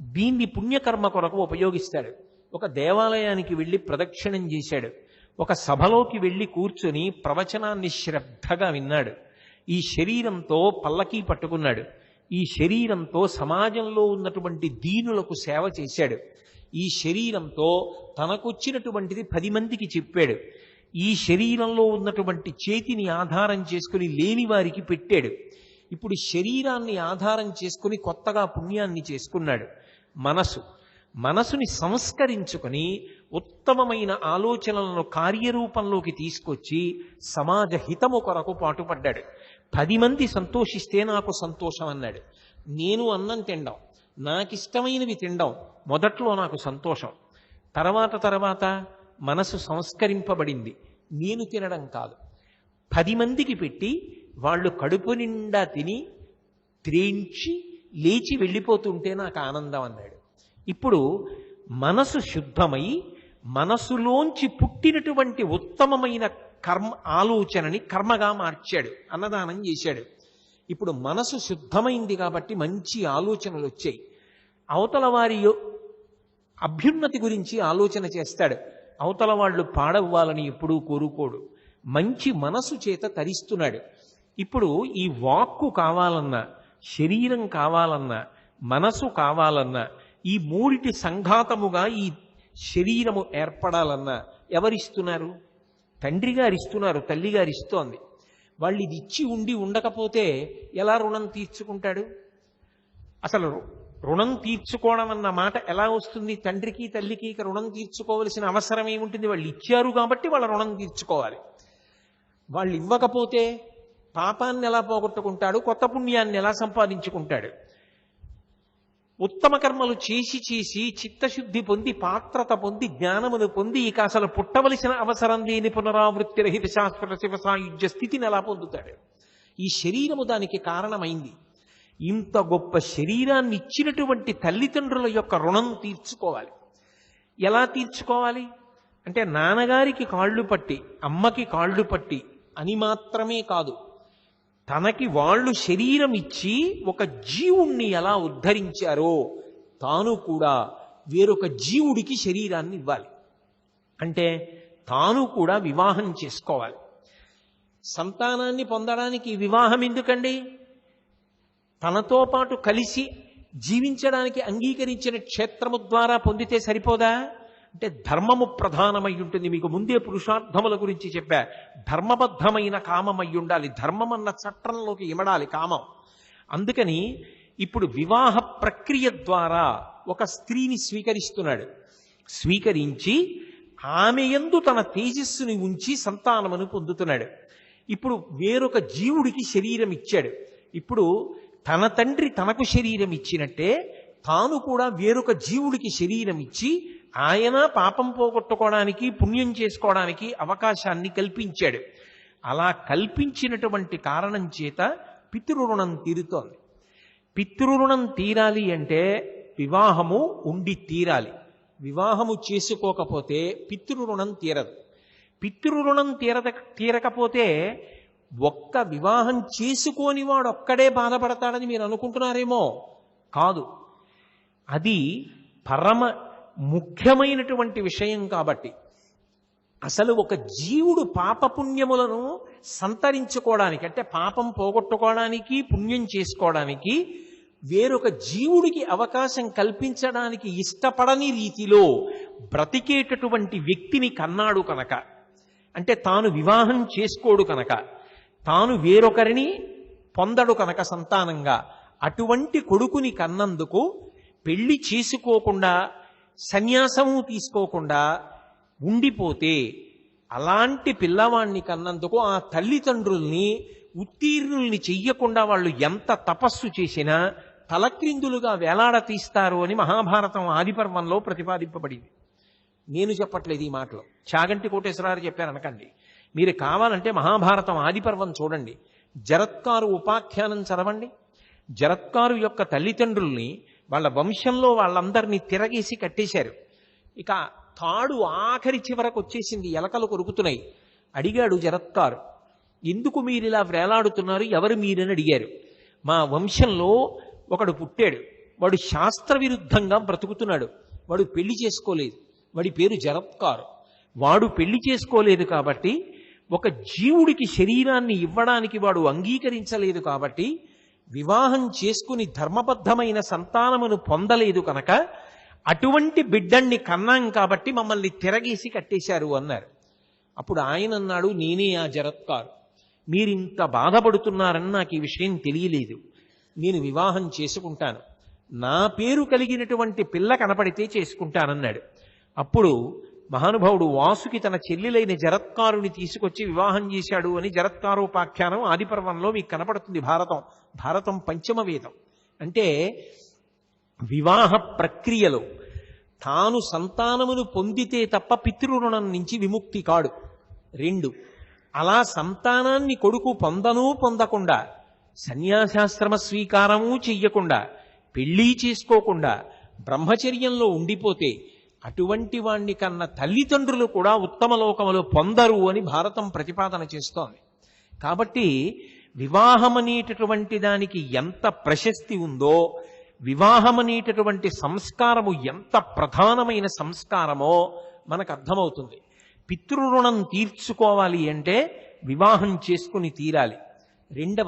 దీన్ని పుణ్యకర్మ కొరకు ఉపయోగిస్తాడు. ఒక దేవాలయానికి వెళ్ళి ప్రదక్షిణం చేశాడు. ఒక సభలోకి వెళ్ళి కూర్చుని ప్రవచనాన్ని శ్రద్ధగా విన్నాడు. ఈ శరీరంతో పల్లకీ పట్టుకున్నాడు. ఈ శరీరంతో సమాజంలో ఉన్నటువంటి దీనులకు సేవ చేశాడు. ఈ శరీరంతో తనకొచ్చినటువంటిది పది మందికి చెప్పాడు. ఈ శరీరంలో ఉన్నటువంటి చేతిని ఆధారం చేసుకుని లేని వారికి పెట్టాడు. ఇప్పుడు శరీరాన్ని ఆధారం చేసుకుని కొత్తగా పుణ్యాన్ని చేసుకున్నాడు. మనసు. మనసుని సంస్కరించుకొని ఉత్తమమైన ఆలోచనలను కార్యరూపంలోకి తీసుకొచ్చి సమాజ హితము కొరకు పాటుపడ్డాడు. పది మంది సంతోషిస్తే నాకు సంతోషం అన్నాడు. నేను అన్నం తినడం నాకిష్టమైనవి తినడం మొదట్లో నాకు సంతోషం. తర్వాత తర్వాత మనసు సంస్కరింపబడింది. నేను తినడం కాదు. పది మందికి పెట్టి వాళ్ళు కడుపు నిండా తిని త్రేంచి లేచి వెళ్ళిపోతుంటే నాకు ఆనందం అన్నాడు. ఇప్పుడు మనసు శుద్ధమై మనసులోంచి పుట్టినటువంటి ఉత్తమమైన కర్మ ఆలోచనని కర్మగా మార్చాడు అన్నదానం చేశాడు. ఇప్పుడు మనసు శుద్ధమైంది కాబట్టి మంచి ఆలోచనలు వచ్చాయి. అవతల వారి అభ్యున్నతి గురించి ఆలోచన చేస్తాడు. అవతల వాళ్ళు పాడవ్వాలని ఎప్పుడూ కోరుకోడు. మంచి మనసు చేత తరిస్తున్నాడు. ఇప్పుడు ఈ వాక్కు కావాలన్నా శరీరం కావాలన్నా మనసు కావాలన్నా ఈ మూడిటి సంఘాతముగా ఈ శరీరము ఏర్పడాలన్నా ఎవరిస్తున్నారు? తండ్రి గారు ఇస్తున్నారు తల్లి గారు ఇస్తోంది వాళ్ళు ఇది ఇచ్చి ఉండి ఉండకపోతే ఎలా రుణం తీర్చుకుంటాడు? అసలు రుణం తీర్చుకోవడం అన్న మాట ఎలా వస్తుంది? తండ్రికి తల్లికి ఇక రుణం తీర్చుకోవలసిన అవసరం ఏముంటుంది? వాళ్ళు ఇచ్చారు కాబట్టి వాళ్ళ రుణం తీర్చుకోవాలి. వాళ్ళు ఇవ్వకపోతే పాపాన్ని ఎలా పోగొట్టుకుంటాడు? కొత్త పుణ్యాన్ని ఎలా సంపాదించుకుంటాడు? ఉత్తమ కర్మలు చేసి చేసి చిత్తశుద్ధి పొంది పాత్రత పొంది జ్ఞానమును పొంది ఇక అసలు పుట్టవలసిన అవసరం లేని పునరావృత్తి రహిత శాస్త్ర శివ సాయుధ్య స్థితిని ఎలా పొందుతాడు? ఈ శరీరము దానికి కారణమైంది. ఇంత గొప్ప శరీరాన్ని ఇచ్చినటువంటి తల్లిదండ్రుల యొక్క రుణం తీర్చుకోవాలి. ఎలా తీర్చుకోవాలి? అంటే నాన్నగారికి కాళ్ళు పట్టి అమ్మకి కాళ్ళు పట్టి అని మాత్రమే కాదు. తనకి వాళ్ళు శరీరం ఇచ్చి ఒక జీవుణ్ణి ఎలా ఉద్ధరించారో తాను కూడా వేరొక జీవుడికి శరీరాన్ని ఇవ్వాలి. అంటే తాను కూడా వివాహం చేసుకోవాలి. సంతానాన్ని పొందడానికి వివాహం ఎందుకండి? తనతో పాటు కలిసి జీవించడానికి అంగీకరించిన క్షేత్రము ద్వారా పొందితే సరిపోదా? అంటే ధర్మము ప్రధానమై ఉంటుంది. మీకు ముందే పురుషార్థముల గురించి చెప్పా. ధర్మబద్ధమైన కామమై ఉండాలి. ధర్మం అన్న చట్టంలోకి ఇమడాలి కామం. అందుకని ఇప్పుడు వివాహ ప్రక్రియ ద్వారా ఒక స్త్రీని స్వీకరిస్తున్నాడు. స్వీకరించి ఆమె యందు తన తేజస్సుని ఉంచి సంతానమును పొందుతున్నాడు. ఇప్పుడు వేరొక జీవుడికి శరీరం ఇచ్చాడు. ఇప్పుడు తన తండ్రి తనకు శరీరం ఇచ్చినట్టే తాను కూడా వేరొక జీవుడికి శరీరం ఇచ్చి ఆయన పాపం పోగొట్టుకోవడానికి పుణ్యం చేసుకోవడానికి అవకాశాన్ని కల్పించాడు. అలా కల్పించినటువంటి కారణం చేత పితృరుణం తీరుతోంది. పితృరుణం తీరాలి అంటే వివాహము ఉండి తీరాలి. వివాహము చేసుకోకపోతే పితృరుణం తీరదు. పితృరుణం తీరద తీరకపోతే ఒక్క వివాహం చేసుకోని వాడు ఒక్కడే బాధపడతాడని మీరు అనుకుంటున్నారేమో? కాదు. అది పరమ ముఖ్యమైనటువంటి విషయం కాబట్టి అసలు ఒక జీవుడు పాపపుణ్యములను సంతరించుకోవడానికి అంటే పాపం పోగొట్టుకోవడానికి పుణ్యం చేసుకోవడానికి వేరొక జీవుడికి అవకాశం కల్పించడానికి ఇష్టపడని రీతిలో బ్రతికేటటువంటి వ్యక్తిని కన్నాడు కనుక. అంటే తాను వివాహం చేసుకోడు కనుక. తాను వేరొకరిని పొందడు కనుక సంతానంగా. అటువంటి కొడుకుని కన్నందుకు పెళ్ళి చేసుకోకుండా సన్యాసము తీసుకోకుండా ఉండిపోతే అలాంటి పిల్లవాణ్ణి కన్నందుకు ఆ తల్లిదండ్రుల్ని ఉత్తీర్ణుల్ని చెయ్యకుండా వాళ్ళు ఎంత తపస్సు చేసినా తలక్రిందులుగా వేలాడ తీస్తారు అని మహాభారతం ఆదిపర్వంలో ప్రతిపాదింపబడింది. నేను చెప్పట్లేదు ఈ మాటలు. చాగంటి కోటేశ్వరారు చెప్పారు అనకండి. మీరు కావాలంటే మహాభారతం ఆదిపర్వం చూడండి. జరత్కారు ఉపాఖ్యానం చదవండి. జరత్కారు యొక్క తల్లిదండ్రుల్ని వాళ్ళ వంశంలో వాళ్ళందరినీ తిరగేసి కట్టేశారు. ఇక తాడు ఆఖరి చివరకు వచ్చేసింది ఎలకలు కొరుకుతున్నాయి. అడిగాడు జరత్కారు ఎందుకు మీరు ఇలా వేలాడుతున్నారు? ఎవరు మీరని అడిగారు. మా వంశంలో ఒకడు పుట్టాడు. వాడు శాస్త్ర విరుద్ధంగా బ్రతుకుతున్నాడు. వాడు పెళ్ళి చేసుకోలేదు. వాడి పేరు జరత్కారు. వాడు పెళ్ళి చేసుకోలేదు కాబట్టి ఒక జీవుడికి శరీరాన్ని ఇవ్వడానికి వాడు అంగీకరించలేదు కాబట్టి వివాహం చేసుకుని ధర్మబద్ధమైన సంతానమును పొందలేదు కనుక అటువంటి బిడ్డణ్ణి కన్నాం కాబట్టి మమ్మల్ని తిరగేసి కట్టేశారు అన్నారు. అప్పుడు ఆయన అన్నాడు నేనే ఆ జరత్కారు. మీరింత బాధపడుతున్నారని నాకు ఈ విషయం తెలియలేదు. నేను వివాహం చేసుకుంటాను. నా పేరు కలిగినటువంటి పిల్ల కనపడితే చేసుకుంటానన్నాడు. అప్పుడు మహానుభావుడు వాసుకి తన చెల్లెలైన జరత్కారుని తీసుకొచ్చి వివాహం చేశాడు అని జరత్కారోపాఖ్యానం ఆదిపర్వంలో మీకు కనపడుతుంది భారతం. భారతం పంచమ వేదం. అంటే వివాహ ప్రక్రియలో తాను సంతానమును పొందితే తప్ప పితృరుణం నుంచి విముక్తి కాడు. రెండు అలా సంతానాన్ని కొడుకు పొందనూ పొందకుండా సన్యాసాశ్రమ స్వీకారము చెయ్యకుండా పెళ్ళి చేసుకోకుండా బ్రహ్మచర్యంలో ఉండిపోతే అటువంటి వాణ్ణి కన్న తల్లిదండ్రులు కూడా ఉత్తమ లోకములు పొందరు అని భారతం ప్రతిపాదన చేస్తోంది. కాబట్టి వివాహం అనేటటువంటి దానికి ఎంత ప్రశస్తి ఉందో వివాహం అనేటటువంటి సంస్కారము ఎంత ప్రధానమైన సంస్కారమో మనకు అర్థమవుతుంది. పితృరుణం తీర్చుకోవాలి అంటే వివాహం చేసుకుని తీరాలి. రెండవ